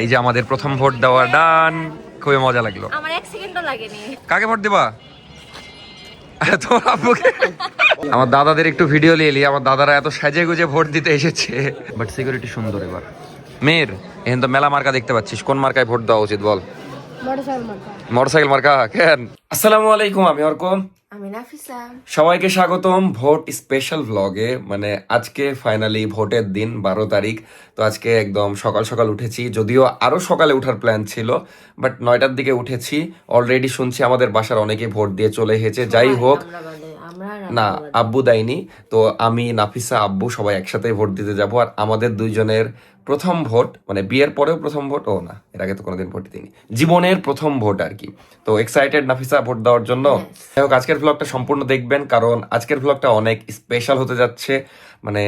এই যে আমাদের প্রথম ভোট দেওয়া ডান। খুবই মজা লাগল। আমার এক সেকেন্ডও লাগেনি। কাকে ভোট দিবা? তোমার আব্বুকে। আমার দাদাদের একটু ভিডিও নিয়ে এলি আমার দাদারা এত সাজে গুজে ভোট দিতে এসেছে। বাট সিকিউরিটি সুন্দর এবার। মেয়ের এখন তো মেলা মার্কা দেখতে পাচ্ছিস। কোন মার্কায় ভোট দেওয়া উচিত বল? মোটরসাইকেল মার্কা। কেন? আসসালামু আলাইকুম আমি অর্কম আমি নাফিসা। সবাইকে স্বাগতম ভোট স্পেশাল ব্লগে মানে আজকে ফাইনালি ভোটের দিন বারো তারিখ। তো আজকে একদম সকাল সকাল উঠেছি। যদিও আরও সকালে উঠার প্ল্যান ছিল বাট নয়টার দিকে উঠেছি। অলরেডি শুনছি আমাদের বাসার অনেকে ভোট দিয়ে চলে এসেছে। যাই হোক না আব্বু দেয়নি। তো আমি নাফিসা আব্বু সবাই একসাথে ভোট দিতে যাব। আর আমাদের দুইজনের প্রথম ভোট মানে বিয়ের পরেও প্রথম ভোট ও না এর আগে তো কোনোদিন ভোট দিইনি। জীবনের প্রথম ভোট আর কি। তো এক্সাইটেড নাফিসা ভোট দেওয়ার জন্য। যাই হোক আজকের ব্লগটা সম্পূর্ণ দেখবেন কারণ আজকের ব্লগটা অনেক স্পেশাল হতে যাচ্ছে। মানে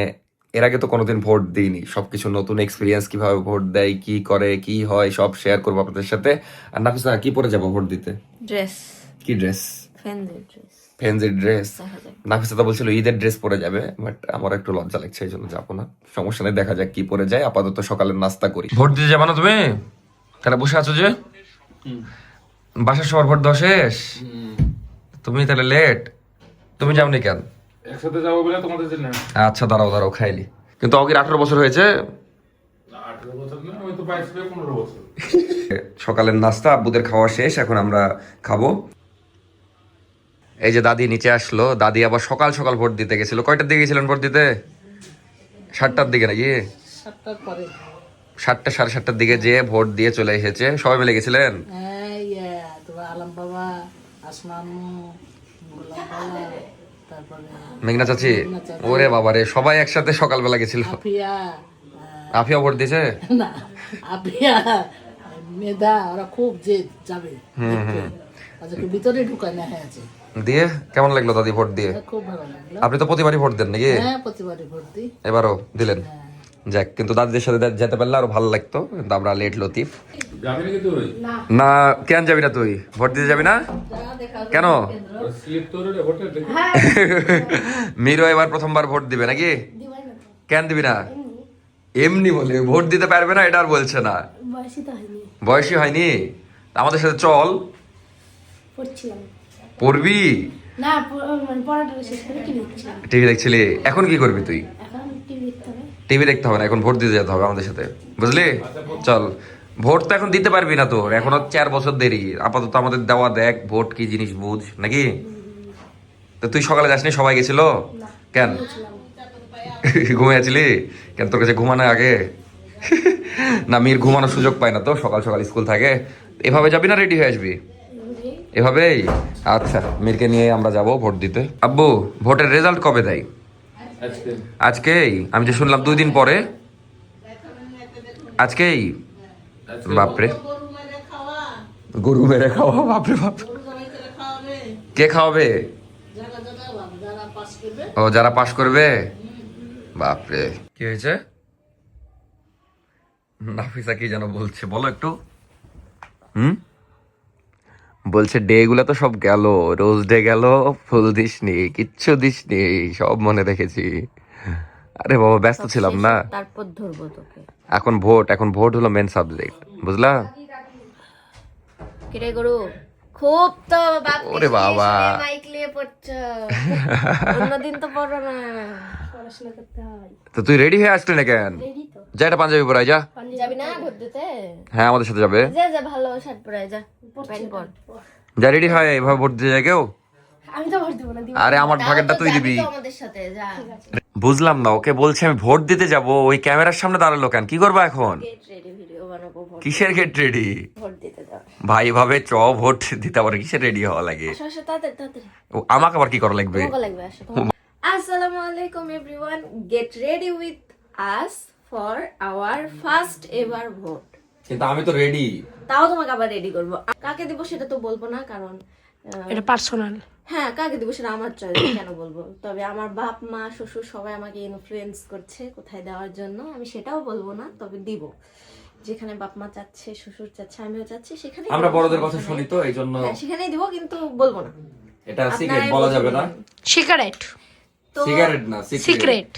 এর আগে তো কোনোদিন ভোট দিইনি। সবকিছু নতুন এক্সপিরিয়েন্স কীভাবে ভোট দেয় কি করে কি হয় সব শেয়ার করব আপনাদের সাথে। আর নাফিসা কি পরে যাব ভোট দিতে? ড্রেস কি dress fancy dress fancy dress দেখা যাক নাফিসা তো বলছিল ঈদের ড্রেস পরে যাবে বাট আমার একটু লজ্জা লাগছে এই জন্য যাব না। সমস্যা নেই দেখা যাক কি পরে যায়। আপাতত সকালের নাস্তা করি। ভোট দিতে যাব না তুমি? তাহলে বসে আছো যে? বাসার সবার ভোট দেওয়া শেষ? তুমি তাহলে লেট তুমি যাওনি কেন? একসাথে যাব বলে তোমাদের জন্য। আচ্ছা দাঁড়াও দাঁড়াও খাইলি। কিন্তু অগির আঠারো বছর হয়েছে। সকালের নাস্তা আব্বুদের খাওয়া শেষ এখন আমরা খাব। এই যে দাদি নিচে আসলো দাদি আবার সকাল সকাল ভোট দিতে গেছিল। কয়টার দিকে গেছিলেন ভোট দিতে? সাতটার দিকে নাকি? সাতটা সাড়ে সাতটার দিকে যেয়ে ভোট দিয়ে চলে এসেছে। সবাই মিলে গেছিলেন? তারপরে মেঘনা চাচি? ওরে বাবা রে সবাই একসাথে সকালবেলা গেছিল। আফিয়া ভোট দিয়েছে? না আফিয়া মেধা ওরা খুব যাবে। ভিতরে ঢুকায় না হয়ে আছে দিয়ে? কেমন লাগল দাদি ভোট দিয়ে? খুব ভালো লাগল। আপনি তো প্রতিবারই ভোট দেন নাকি? হ্যাঁ প্রতিবারই এবারও দিলেন? যাক কিন্তু দাদিদের সাথে যেতে পারলে আরও ভালো লাগতো কিন্তু আমরা লেট লতিফ। যাবি নাকি তুই? না। কেন যাবি না তুই? ভোট দিতে যাবি না? কেন? স্লিপ তোর হোটেল দেখি মিরো এবার প্রথমবার ভোট দিবে নাকি? কেন দিবি না? এমনি। বলে ভোট দিতে পারবে না এটা আর বলছে না। বয়সী হয়নি? আমাদের সাথে চল। পড়ছিলাম। পড়বি? না মানে পড়াটা টিভি দেখছিলি? এখন কি করবি তুই? টিভি দেখতে হবে। টিভি দেখতে হবে না এখন ভোট দিতে যেতে হবে আমাদের সাথে। বুঝলি? চল। ভোট তো এখন দিতে পারবি না তোর এখনও চার বছর দেরি। আপাতত আমাদের দেওয়া দেখ ভোট কি জিনিস বুঝ নাকি? তো তুই সকালে যাসনি? সবাই গেছিল? কেন? ঘুমিয়েছিলি? কেন তোর কাছে ঘুমানো আগে? না মির ঘুমানোর সুযোগ পায় না তো সকাল সকাল স্কুল থাকে। এভাবে যাবি না রেডি হয়ে আসবি? এভাবেই? আচ্ছা মিরকে নিয়ে আমরা যাব ভোট দিতে। আব্বু ভোটের রেজাল্ট কবে দেয়? আজকেই? আমি যে শুনলাম দুই দিন পরে। আজকেই? বাপরে। গরু মেরে খাওয়া বাপরে বাপ। কে খাওয়াবে? যারা পাস ও যারা পাশ করবে? বাপরে। কি হয়েছে? নাফিসা কি যেন বলছে বলো একটু। হুম? বলছে ডে গুলা তো সব গেল রোজ ডে গেল ফুল দিসনি কিচ্ছু দিসনি সব মনে রেখেছি। আরে বাবা ব্যস্ত ছিলাম না। তারপর ধরবো তোকে। এখন ভোট এখন ভোট হলো মেন সাবজেক্ট বুঝলা? কিরে গরু খুব তো বাপ ওরে বাবা। মাইক নিয়ে পড়ছো। অন্যদিন তো পড়ো না। পড়াশোনা করতে হয়। তো তুই রেডি হয়ে আসলি না কেন? রেডি যা এটা পাঞ্জাবি পরাই যা। যাবি না ভোট দিতে। হ্যাঁ আমাদের সাথে যাবে। যা যা ভালো শার্ট পরে যা। প্যান্ট পর। যা রেডি হয় এভাবে ভোট দিয়ে যায় কেউ? আমি তো ভোট দেবো না দিব আরে আমার ভাগেরটা তুই দিবি। আমাদের সাথে যা। বুঝলাম না ওকে বলছে আমি ভোট দিতে যাব ওই ক্যামেরার সামনে দাঁড়াল কেন? কি করবা এখন? গেট রেডি ভিডিও বানাবো কিসের গেট রেডি ভোট দিতে দাও। ভাই ভাবে চ ভোট দিতে আবার কিসের রেডি হওয়া লাগে? আমাকে আবার কি করা লাগবে? আসসালামু আলাইকুম everyone get ready with us for our first ever vote কিন্তু আমি তো রেডি তাও তোমাকে আবার রেডি করব। কাকে দিব সেটা তো বলব না কারণ এটা পার্সোনাল হ্যাঁ কাকে দিব সেটা আমার চয়েস কেন বলব? তবে আমার বাপ মা শ্বশুর সবাই আমাকে ইনফ্লুয়েন্স করছে কোথায় দেওয়ার জন্য আমি সেটাও বলব না তবে দিব। যেখানে বাপ মা চাচ্ছে শ্বশুর চাচ্ছে আমিও চাচ্ছি সেখানে আমরা বড়দের কথা শুনি তো এই জন্য হ্যাঁ সেখানেই দিব কিন্তু বলব না। এটা সিক্রেট বলা যাবে না। সিগারেট তো সিগারেট না সিক্রেট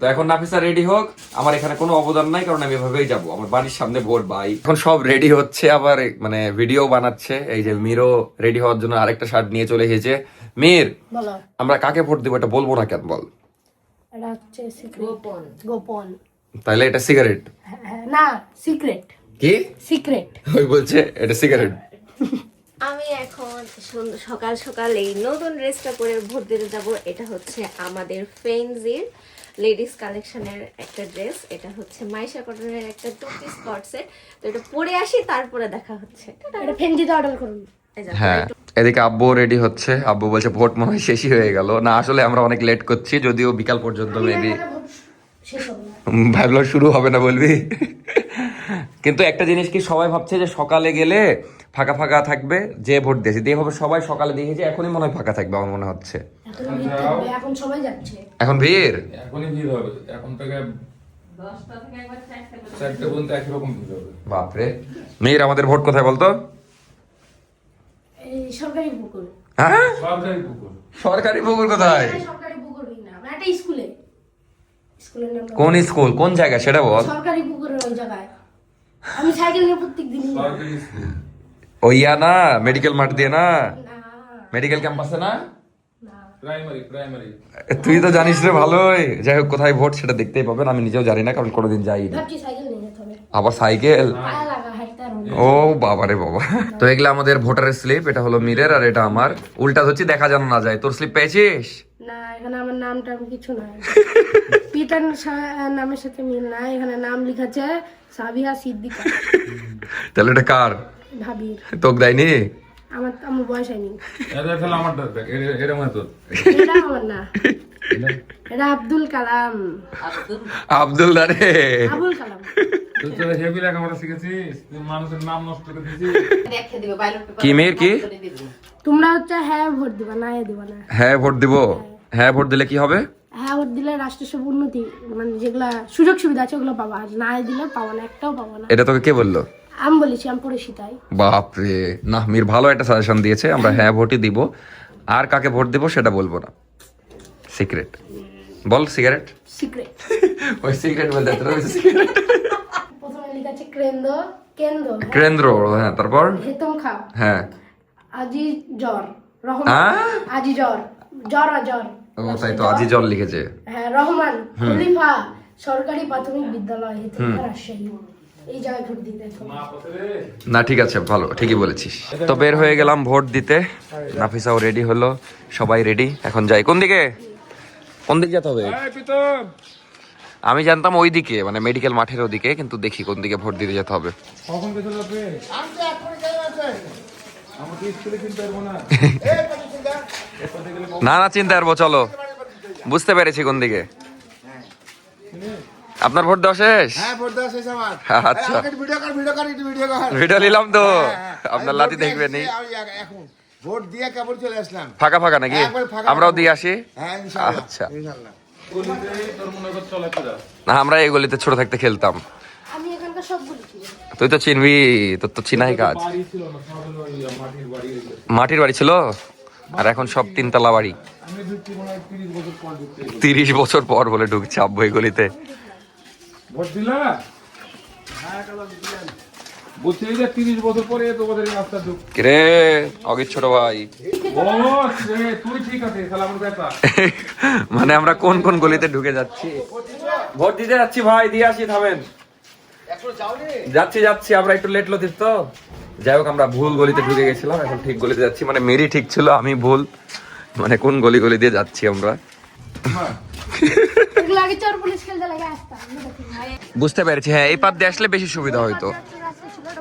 তো এখন নাফিসা রেডি হোক। আমার এখানে কোনো অবদান নাই কারণ আমি এভাবেই যাব। আমার বাড়ির সামনে ভোট ভাই। এখন সব রেডি হচ্ছে আবার মানে ভিডিও বানাচ্ছে। এই যে মিরও রেডি হওয়ার জন্য আরেকটা শার্ট নিয়ে চলে এসেছে। মির আমরা কাকে ভোট দিব এটা বলব না কেন বল? গোপন। তাহলে এটা সিগারেট হ্যাঁ, হ্যাঁ, না সিক্রেট কি? সিক্রেট ওই বলছে এটা সিগারেট আমি এখন সকাল সকাল এই নতুন ড্রেসটা পরে ভোট দিতে যাব। এটা হচ্ছে আমাদের ফেন্সির লেডিস কালেকশনের একটা ড্রেস। এটা হচ্ছে মাইশা কটনের একটা টু পিস কট সেট। তো এটা পরে আসি তারপরে দেখা হচ্ছে। এটা ফেন্ডিতে অর্ডার করুন। হ্যাঁ এদিকে আব্বু রেডি হচ্ছে। আব্বু বলছে ভোট মনে হয় শেষই হয়ে গেল। না আসলে আমরা অনেক লেট করছি যদিও বিকাল পর্যন্ত মেবি শেষ হবে শুরু হবে না বলবি। কিন্তু একটা জিনিস কি সবাই ভাবছে যে সকালে গেলে ফাঁকা ফাঁকা থাকবে যে ভোট দিয়েছে। দিয়ে হবে সবাই সকালে দেখেছে এখনই মনে হয় ফাঁকা থাকবে আমার মনে হচ্ছে। এখন ভিড় সবাই যাচ্ছে। এখন ভিড়? এখনই ভিড় হবে এখন থেকে চারটে পর্যন্ত। একই রকম ভিড় হবে। বাপরে। মেয়ের আমাদের ভোট কোথায় বলতো? সরকারি পুকুর। হ্যাঁ? সরকারি পুকুর। সরকারি পুকুর কোথায়? সরকারি পুকুরই না মানে একটা স্কুলে। কোন স্কুল? কোন জায়গা? সেটা বল। সরকারি পুকুরের ওই জায়গায়। আমি সাইকেল নিয়ে প্রত্যেক দিন সরকারি স্কুল। ওই ইয়া না মেডিকেল মাঠ দিয়ে না। মেডিকেল ক্যাম্পাসে না? না। প্রাইমারি প্রাইমারি তুই তো জানিস রে ভালোই। যাই হোক কোথায় ভোট সেটা দেখতেই পাবেন আমি নিজেও জানি না কারণ কোনোদিন যাই না আবার সাইকেল। ও বাবারে বাবা। তো এগুলো আমাদের ভোটারের স্লিপ এটা হলো মিরের আর এটা আমার। উল্টা ধরছি দেখা যেন না যায়। তোর স্লিপ পেয়েছিস? না এখানে আমার নামটা কিছু নাই। পিতার নামের সাথে মিল নাই। এখানে নাম লিখাছে সাবিহা সিদ্দিকা। তাহলে এটা কার? ভাবির তোকে দেয়নি? আমার আমার বয়স হয়নি। এটা তাহলে আমার এরকম তোর এটা আমার না। এটা আব্দুল কালাম। আব্দুল আবুল কালাম। তুই তো হেভি লেখাপড়া শিখেছিস তুই মানুষের নাম নষ্ট করে দিছিস কি তোমরা হচ্ছে হ্যাঁ ভোট দিবা না দিবা না। হ্যাঁ ভোট দিব? হ্যাঁ। ভোট দিলে কি হবে? হ্যাঁ ভোট দিলে রাষ্ট্রের সব উন্নতি মানে যেগুলা সুযোগ সুবিধা আছে ওগুলো পাবা। আর না দিলে পাবা না একটাও পাবা না। এটা তোকে কে বলল? আমি বলেছি আমি পড়েছি তাই। বাপরে না মির ভালো একটা সাজেশন দিয়েছে। আমরা হ্যাঁ ভোটই দিব। আর কাকে ভোট দিব সেটা বলব না। সিক্রেট বল সিগারেট সিক্রেট ওই সিগারেট বলতে সিগারেট প্রথমে লেখা আছে কেন্দ্র কেন্দ্র কেন্দ্র হ্যাঁ তারপর? হেতম খা হ্যাঁ। আজি জ্বর রহমান। আজি জ্বর জ্বর জ্বর। ও তাই তো আজি লিখেছে। হ্যাঁ রহমান খলিফা সরকারি প্রাথমিক বিদ্যালয় রাজশাহী। এই জায়গায় ভোট দিতে। হবে। না ঠিক আছে ভালো ঠিকই বলেছিস। তো বের হয়ে গেলাম ভোট দিতে। নাফিসাও রেডি হলো সবাই রেডি এখন যাই। কোন দিকে? কোন দিকে যেতে হবে? আমি জানতাম ওই দিকে মানে মেডিকেল মাঠের ওদিকে কিন্তু দেখি কোন দিকে ভোট দিতে যেতে হবে। না। না না চিন্তা করব চলো। বুঝতে পেরেছি কোন দিকে। আপনার ভোট দেওয়া শেষ? হ্যাঁ ভোট দেওয়া শেষ আমার। আচ্ছা। ভিডিও কর ভিডিও কর একটু ভিডিও কর ভিডিও নিলাম তো। হ্যাঁ, আপনার লাতি দেখবেনি ভোট দিয়ে কেবল চলে আসলাম। ফাঁকা ফাঁকা নাকি? আমরাও দিয়ে আসি? হ্যাঁ ইনশাআল্লাহ আচ্ছা। ইনশাআল্লাহ গলিতেই তোর কর চলাফেরা না আমরা এই গলিতে ছোট থাকতে খেলতাম। আমি এখানকার সবগুলি চিনি তুই তো চিনবি তোর তো চিনাই কাজ। মাটির বাড়ি হয়েছে মাটির বাড়ি ছিল? আর এখন সব তিনতলা বাড়ি। আমি ঢুকছি হয় তিরিশ বছর পর তিরিশ বছর পর বলে ঢুকছে আব্বু এই গলিতে। ভোট দিলা? বলছি যে তিরিশ বছর পরে তোমাদের রাস্তা ঢুক রে অগিত ছোট ভাই। তুই ঠিক আছে তাহলে আমার ব্যাপার মানে আমরা কোন কোন গলিতে ঢুকে যাচ্ছি? ভোট দিতে যাচ্ছি ভাই দিয়ে আসি থামেন। যাচ্ছি যাচ্ছি আমরা একটু লেট লতিস তো। যাই হোক আমরা ভুল গলিতে ঢুকে গেছিলাম এখন ঠিক গলিতে যাচ্ছি। মানে মেরি ঠিক ছিল আমি ভুল। মানে কোন গলি গলি দিয়ে যাচ্ছি আমরা? বুঝতে পেরেছি হ্যাঁ এই পাত দিয়ে আসলে বেশি সুবিধা হয়তো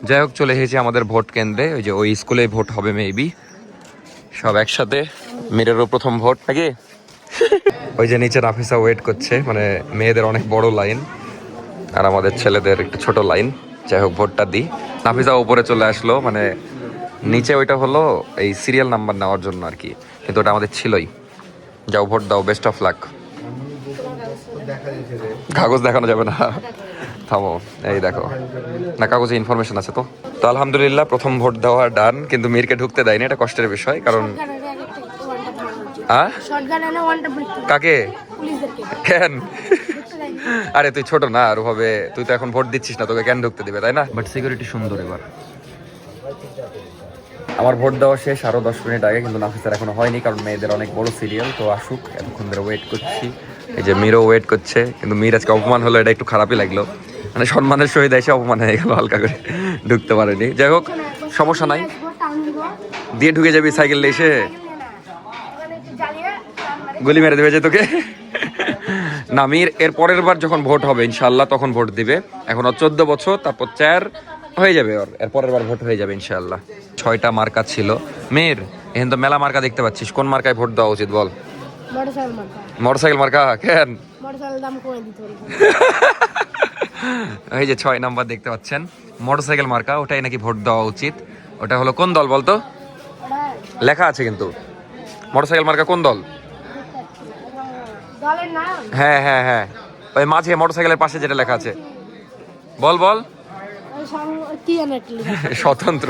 যাই হোক, চলে এসেছি আমাদের ভোট কেন্দ্রে, ওই যে ওই স্কুলে ভোট হবে মেবি। সব একসাথে মেয়েরও প্রথম ভোট, নাকি? ওই যে নিচে নাফিসা ওয়েট করছে মানে মেয়েদের অনেক বড় লাইন, আর আমাদের ছেলেদের একটু ছোট লাইন। যাই হোক, ভোটটা দিই। নাফিসা উপরে চলে আসলো মানে নিচে ওইটা হলো এই সিরিয়াল নাম্বার নেওয়ার জন্য আর কি, কিন্তু ওটা আমাদের ছিলই। যাও, ভোট দাও বেস্ট অফ লাক কাগজ দেখানো যাবে না। থামো এই দেখো। না কাগজে ইনফরমেশন আছে তো। তো আলহামদুলিল্লাহ প্রথম ভোট দেওয়া ডান কিন্তু মীরকে ঢুকতে দেয়নি এটা কষ্টের বিষয় কারণ আ শর্টগান এনে ওয়ানটা ব্রেক কাকে? কেন? আরে তুই ছোট না আর ওভাবে তুই তো এখন ভোট দিচ্ছিস না তোকে কেন ঢুকতে দিবে তাই না? বাট সিকিউরিটি সুন্দর এবার। আমার ভোট দেওয়া শেষ আরও দশ মিনিট আগে, কিন্তু নাফিসের এখনও হয়নি, কারণ মেয়েদের অনেক বড় সিরিয়াল তো আসুক, এতক্ষণ ধরে ওয়েট করছি। এই যে মিরও ওয়েট করছে, কিন্তু মির আজকে অপমান হলো, এটা একটু খারাপই লাগল। মানে সম্মানের সহিত এসে অপমান হয়ে গেল, হালকা করে ঢুকতে পারেনি। যাই হোক, সমস্যা নাই। দিয়ে ঢুকে যাবি সাইকেল এসে। গুলি মেরে দেবে যে তোকে। না, মির এর পরের বার যখন ভোট হবে ইনশাল্লাহ তখন ভোট দিবে। এখন চোদ্দ বছর, তারপর চার হয়ে যাবে ওর। এরপরের বার ভোট হয়ে যাবে ইনশাল্লাহ ছয়টা মার্কা ছিল। মেয়ের এখন তো মেলা মার্কা দেখতে পাচ্ছিস। কোন মার্কায় ভোট দেওয়া উচিত বল? মোটরসাইকেল মার্কা। মার্কা? কেন? এই যে ছয় নাম্বার দেখতে পাচ্ছেন। মোটরসাইকেল মার্কা ওটাই নাকি ভোট দেওয়া উচিত। ওটা হলো কোন দল বলতো? লেখা আছে কিন্তু। মোটরসাইকেল মার্কা কোন দল? হ্যাঁ হ্যাঁ হ্যাঁ। ওই মাঝে মোটরসাইকেলের পাশে যেটা লেখা আছে। বল বল। স্বতন্ত্র।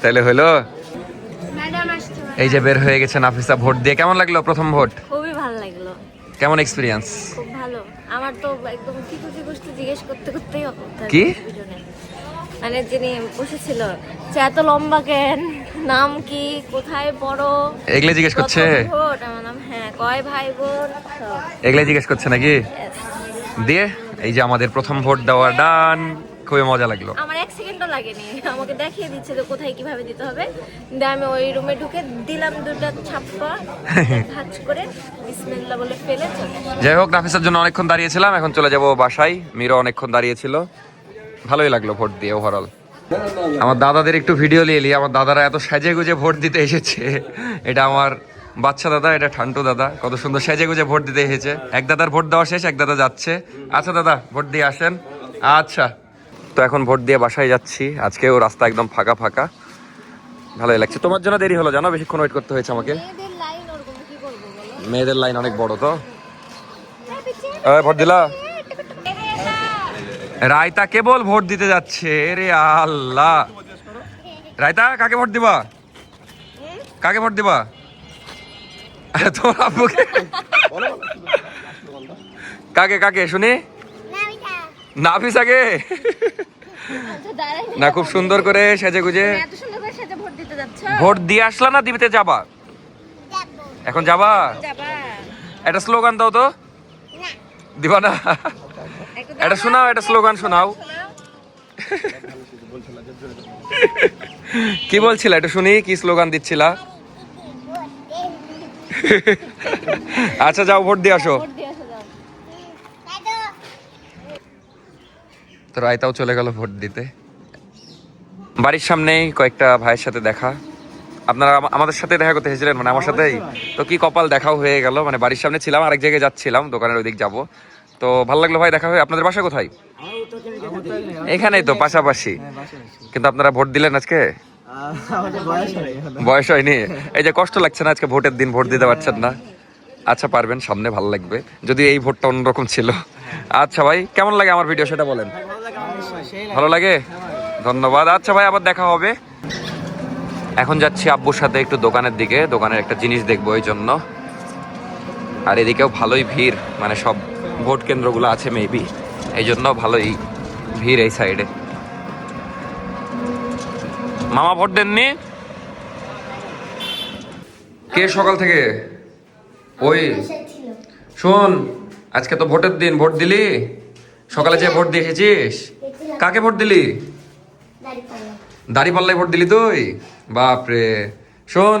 তাহলে হলো? এই যে বের হয়ে গেছে নাফিসা ভোট দিয়ে। কেমন লাগল প্রথম ভোট? খুবই ভালো লাগল। কেমন এক্সপিরিয়েন্স খুব ভালো। আমার তো একদম কি খুশি খুশি জিজ্ঞেস করতে করতেই কি? মানে যিনি বসেছিল যে এত লম্বা কেন? নাম কি? কোথায় পড়ো? এগুলো জিজ্ঞেস করছে? ভোট। আমার নাম হ্যাঁ কয় ভাই বোন? এগুলো জিজ্ঞেস করছে নাকি? দিয়ে? এই যে আমাদের প্রথম ভোট দেওয়া ডান। খুবই মজা লাগল। আমার এক সেকেন্ডও লাগেনি। আমাকে দেখিয়ে দিচ্ছে যে কোথায় কীভাবে দিতে হবে। দিয়ে আমি ওই রুমে ঢুকে দিলাম দুটো ছাপ্পা। ভাজ করে বিসমিল্লাহ বলে ফেলে চলে যাই হোক নাফিসার জন্য অনেকক্ষণ দাঁড়িয়েছিলাম। এখন চলে যাব বাসায়। মিরো অনেকক্ষণ দাঁড়িয়েছিল। ভালোই লাগল ভোট দিয়ে ওভারঅল আমার দাদাদের একটু ভিডিও নিয়ে এলি। আমার দাদারা এত সাজে গুজে ভোট দিতে এসেছে। এটা আমার বাচ্চা দাদা এটা ঠান্টু দাদা কত সুন্দর সেজে গুজে ভোট দিতে এসেছে। এক দাদার ভোট দেওয়া শেষ এক দাদা যাচ্ছে। আচ্ছা দাদা ভোট দিয়ে আসেন। আচ্ছা। তো এখন ভোট দিয়ে বাসায় যাচ্ছি। আজকেও রাস্তা একদম ফাঁকা ফাঁকা। ভালোই লাগছে। তোমার জন্য দেরি হলো জানো? বেশিক্ষণ ওয়েট করতে হয়েছে আমাকে। মেয়েদের লাইন অনেক বড় তো। ভোট দিলা? রায়তা কেবল ভোট দিতে যাচ্ছে রে আল্লাহ। রায়তা কাকে ভোট দিবা? কাকে ভোট দিবা? তোমার আব্বুকে? কাকে কাকে? শুনি? নাফিসাকে না খুব সুন্দর করে সেজে গুজে ভোট দিয়ে আসলা না দিতে যাবা? এখন যাবা? যাবা। একটা স্লোগান দাও তো। দিবা না? এটা শোনাও একটা স্লোগান শোনাও। কি বলছিলা এটা শুনি কি স্লোগান দিচ্ছিলা? আচ্ছা যাও ভোট দিয়ে আসো। তো রায়তাও চলে গেল ভোট দিতে। বাড়ির সামনেই কয়েকটা ভাইয়ের সাথে দেখা। আপনারা আমাদের সাথে দেখা করতে এসেছিলেন মানে আমার সাথেই। তো কি কপাল দেখাও হয়ে গেল মানে বাড়ির সামনে ছিলাম আরেক জায়গায় যাচ্ছিলাম দোকানের ওইদিক যাব। তো ভালো লাগল ভাই দেখা হয়ে। আপনাদের বাসা কোথায়? এখানেই তো পাশাপাশি। কিন্তু আপনারা ভোট দিলেন আজকে? বয়স হয়নি। এই যে কষ্ট লাগছে না আজকে ভোটের দিন ভোট দিতে পারছেন না? আচ্ছা পারবেন সামনে ভালো লাগবে। যদি এই ভোটটা অন্যরকম ছিল। আচ্ছা ভাই কেমন লাগে আমার ভিডিও সেটা বলেন। ভালো লাগে? ধন্যবাদ। আচ্ছা ভাই আবার দেখা হবে। এখন যাচ্ছি আব্বুর সাথে একটু দোকানের দিকে। দোকানের একটা জিনিস দেখব ওই জন্য। আর এদিকেও ভালোই ভিড়। মানে সব ভোট কেন্দ্রগুলো আছে মেবি এই জন্য ভালোই ভিড় এই সাইডে মামা ভোট দেননি। কে সকাল থেকে? ওই। শোন আজকে তো ভোটের দিন ভোট দিলি? সকালে যে ভোট দিয়ে এসেছিস? কাকে ভোট দিলি? দাড়ি পাল্লাই ভোট দিলি তুই? বাপরে। শোন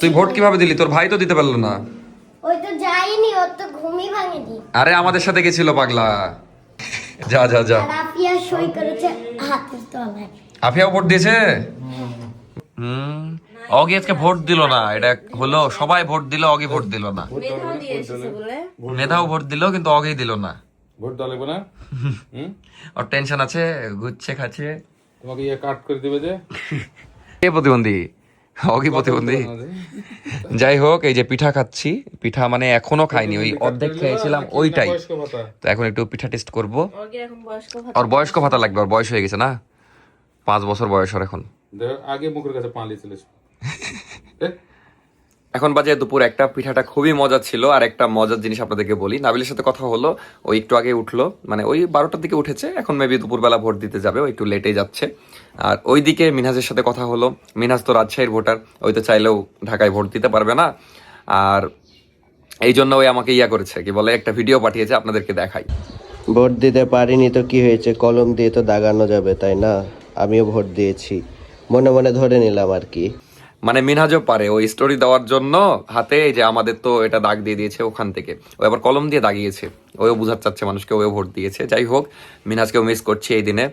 তুই ভোট কীভাবে দিলি? তোর ভাই তো দিতে পারল না। ওই তো যায়নি ওর তো ঘুমই ভাঙেনি। আরে আমাদের সাথে গেছিল পাগলা। যা যা যা। রাফিয়া সই করেছে হাতের তলায়। আফিয়াও ভোট দিয়েছে? হুম। অগি আজকে ভোট দিল না এটা হলো সবাই ভোট দিল অগি ভোট দিল না। মেধাও ভোট দিল কিন্তু অগি দিল না। ভোট দেওয়া লাগবে না? ওর টেনশন আছে ঘুরছে খাচ্ছে। তোমাকে ইয়ে কাট করে দিবে যে? কে প্রতিবন্ধী? অগি প্রতিবন্ধী? যাই হোক এই যে পিঠা খাচ্ছি পিঠা মানে এখনও খাইনি ওই অর্ধেক খেয়েছিলাম ওইটাই। তো এখন একটু পিঠা টেস্ট করব। ওর কি এখন বয়স্ক ভাতা। ওর বয়স্ক ভাতা লাগবে ওর বয়স হয়ে গেছে না? পাঁচ বছর বয়স ওর এখন। আগে মুখের কাছে পাঁলি ছিল এখন বাজে দুপুর একটা পিঠাটা খুবই মজা ছিল আর একটা মজার জিনিস আপনাদেরকে বলি। নাবিলের সাথে কথা হলো ওই একটু আগে উঠল মানে ওই বারোটার দিকে উঠেছে এখন মেবি দুপুরবেলা ভোট দিতে যাবে ও একটু লেটে যাচ্ছে। আর ওইদিকে মিনহাজের সাথে কথা হলো মিনহাজ তো রাজশাহীর ভোটার ওই তো চাইলেও ঢাকায় ভোট দিতে পারবে না। আর এই জন্য ওই আমাকে ইয়া করেছে কি বলে একটা ভিডিও পাঠিয়েছে আপনাদেরকে দেখাই। ভোট দিতে পারিনি তো কি হয়েছে? কলম দিয়ে তো দাগানো যাবে তাই না? আমিও ভোট দিয়েছি। মনে মনে ধরে নিলাম আর কি। মানে মিনহাজও পারে ওই স্টোরি দেওয়ার জন্য হাতে যে আমাদের তো এটা দাগ দিয়ে দিয়েছে ওখান থেকে। ও আবার কলম দিয়ে দাগিয়েছে ওও বুঝাতে চাচ্ছে মানুষকে ওও ভোট দিয়েছে। যাই হোক মিনহাজকেও মিস করছি এই দিনে।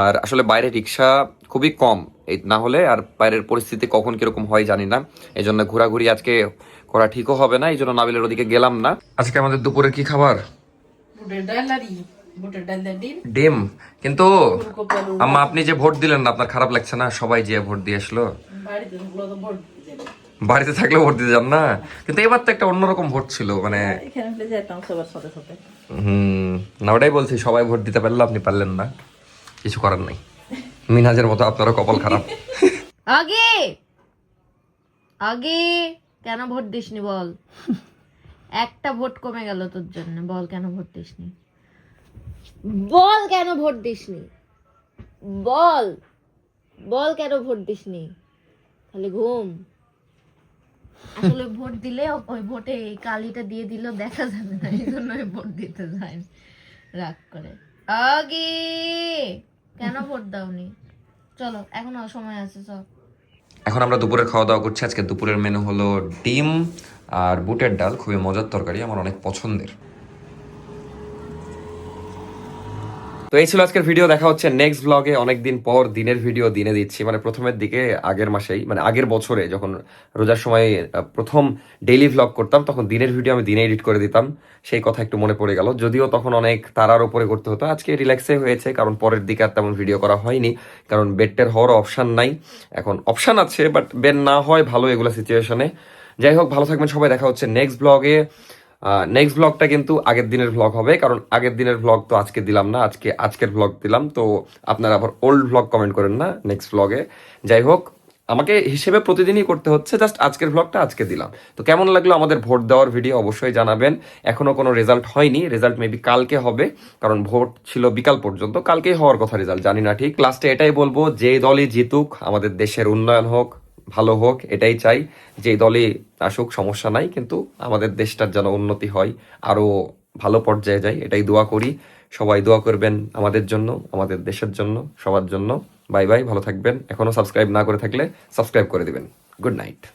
আর আসলে বাইরে রিক্সা খুবই কম এই না হলে আর বাইরের পরিস্থিতি কখন কীরকম হয় জানি না। এই জন্য ঘোরাঘুরি আজকে করা ঠিকও হবে না এই জন্য নাবিলের ওদিকে গেলাম না। আজকে আমাদের দুপুরে কি খাবার? ডিম। কিন্তু আম্মা আপনি যে ভোট দিলেন না আপনার খারাপ লাগছে না? সবাই যে ভোট দিয়ে আসলো। বাড়িতে থাকলে ভোট দিতে যান না? কিন্তু এবার তো একটা অন্যরকম ভোট ছিল মানে এখানে হলে যেতাম সবার সাথে সাথে। হুম না ওটাই বলছি সবাই ভোট দিতে পারল আপনি পারলেন না। কিছু করার নাই। মিনহাজের মতো আপনারও কপাল খারাপ। আগে! আগে! কেন ভোট দিসনি বল? একটা ভোট কমে গেল তোর জন্য। বল কেন ভোট দিসনি? বল কেন ভোট দিসনি? বল। বল কেন ভোট দিসনি? খালি ঘুম। আসলে ভোট দিলে ওই ভোটে এই কালিটা দিয়ে দিল দেখা যাবে না এই জন্য ভোট দিতে যায় রাগ করে। আগে কেন ভোট দাওনি? চলো এখনও সময় আছে সব এখন আমরা দুপুরের খাওয়া দাওয়া করছি। আজকে দুপুরের মেনু হলো ডিম আর বুটের ডাল খুবই মজার তরকারি আমার অনেক পছন্দের। তো এই ছিল আজকের ভিডিও দেখা হচ্ছে নেক্সট ব্লগে অনেকদিন পর দিনের ভিডিও দিনে দিচ্ছি। মানে প্রথমের দিকে, আগের মাসেই মানে আগের বছরে যখন রোজার সময় প্রথম ডেইলি ভ্লগ করতাম, তখন দিনের ভিডিও আমি দিনে এডিট করে দিতাম। সেই কথা একটু মনে পড়ে গেল। যদিও তখন অনেক তারার উপরে করতে হতো। আজকে রিল্যাক্সে হয়েছে, কারণ পরের দিকে আর তেমন ভিডিও করা হয়নি। কারণ বেডটের হওয়ার অপশান নাই। এখন অপশান আছে বাট বেড না হয় ভালো এগুলো সিচুয়েশনে যাই হোক, ভালো থাকবেন সবাই। দেখা হচ্ছে নেক্সট ব্লগে নেক্সট ব্লগটা কিন্তু আগের দিনের ব্লগ হবে, কারণ আগের দিনের ব্লগ তো আজকে দিলাম না, আজকে, আজকের ব্লগ দিলাম, তো আপনারা আবার ওল্ড ব্লগ কমেন্ট করেন না নেক্সট ব্লগে যাই হোক, আমাকে হিসেবে প্রতিদিনই করতে হচ্ছে জাস্ট আজকের ব্লগটা আজকে দিলাম। তো কেমন লাগল আমাদের ভোট দেওয়ার ভিডিও অবশ্যই জানাবেন। এখনও কোনো রেজাল্ট হয়নি রেজাল্ট মেবি কালকে হবে, কারণ ভোট ছিল বিকাল পর্যন্ত, কালকেই হওয়ার কথা রেজাল্ট জানি না ঠিক। লাস্টে এটাই বলব, যে দলই জিতুক, আমাদের দেশের উন্নয়ন হোক। ভালো হোক, এটাই চাই যে দলে আসুক, সমস্যা নাই, কিন্তু আমাদের দেশটার যেন উন্নতি হয়, আরও ভালো পর্যায়ে যায় এটাই দোয়া করি। সবাই দোয়া করবেন আমাদের জন্য, আমাদের দেশের জন্য, সবার জন্য। বাই বাই, ভালো থাকবেন। এখনও সাবস্ক্রাইব না করে থাকলে সাবস্ক্রাইব করে দিবেন। Good night.